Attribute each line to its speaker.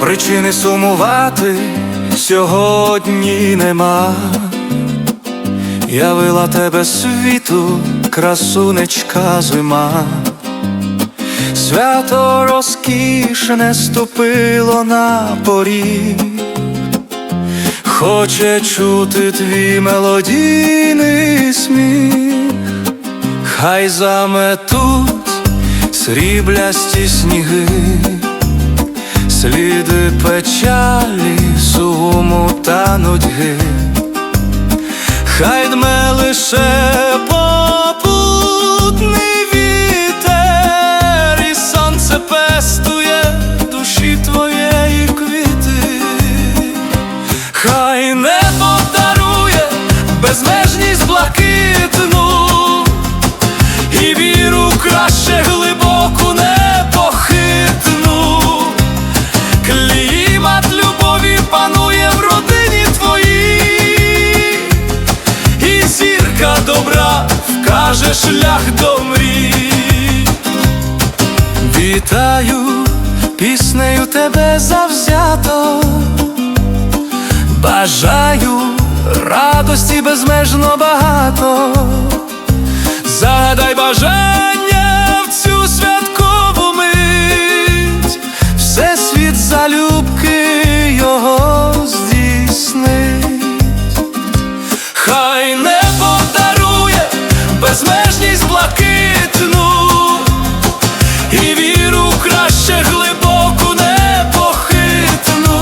Speaker 1: Причини сумувати сьогодні нема. Явила тебе світу, красунечка зима. Свято розкішне ступило на поріг, хоче чути твій мелодійний сміх, хай заметуть сріблясті сніги, сліди печалі, суму та нудьги, хай дме лише попутний вітер, і сонце пестує душі твоєї квіти, хай небо дарує безмежність блакитну, і віру краще глибоку непохитну. Вкаже шлях до мрій. Вітаю піснею тебе завзято, бажаю радості безмежно багато. блакитну і віру глибоку непохитну.